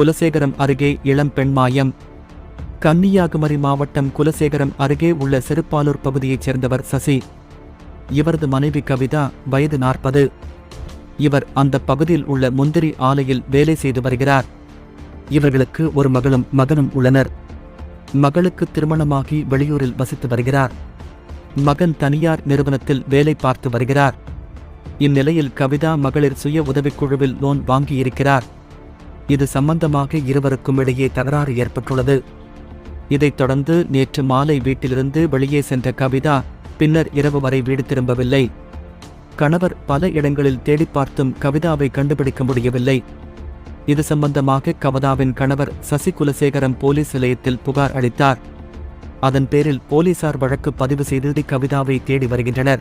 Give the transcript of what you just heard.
குலசேகரம் அருகே இளம் பெண் மாயம். கன்னியாகுமரி மாவட்டம் குலசேகரம் அருகே உள்ள சிறுப்பாலூர் பகுதியைச் சேர்ந்தவர் சசி. இவரது மனைவி கவிதா வயது நாற்பது. இவர் அந்த பகுதியில் உள்ள முந்திரி ஆலையில் வேலை செய்து வருகிறார். இவர்களுக்கு ஒரு மகளும் மகனும் உள்ளனர். மகளுக்கு திருமணமாகி வெளியூரில் வசித்து வருகிறார். மகன் தனியார் நிறுவனத்தில் வேலை பார்த்து வருகிறார். இந்நிலையில் கவிதா மகளிர் சுய உதவிக்குழுவில் லோன் வாங்கியிருக்கிறார். இது சம்பந்தமாக இருவருக்கும் இடையே தகராறு ஏற்பட்டுள்ளது. இதைத் தொடர்ந்து நேற்று மாலை வீட்டிலிருந்து வெளியே சென்ற கவிதா பின்னர் இரவு வரை வீடு திரும்பவில்லை. கணவர் பல இடங்களில் தேடிப் பார்த்தும் கவிதாவை கண்டுபிடிக்க முடியவில்லை. இது சம்பந்தமாக கவிதாவின் கணவர் சசி குலசேகரம் போலீஸ் நிலையத்தில் புகார் அளித்தார். அதன் பேரில் போலீசார் வழக்கு பதிவு செய்து கவிதாவை தேடி வருகின்றனர்.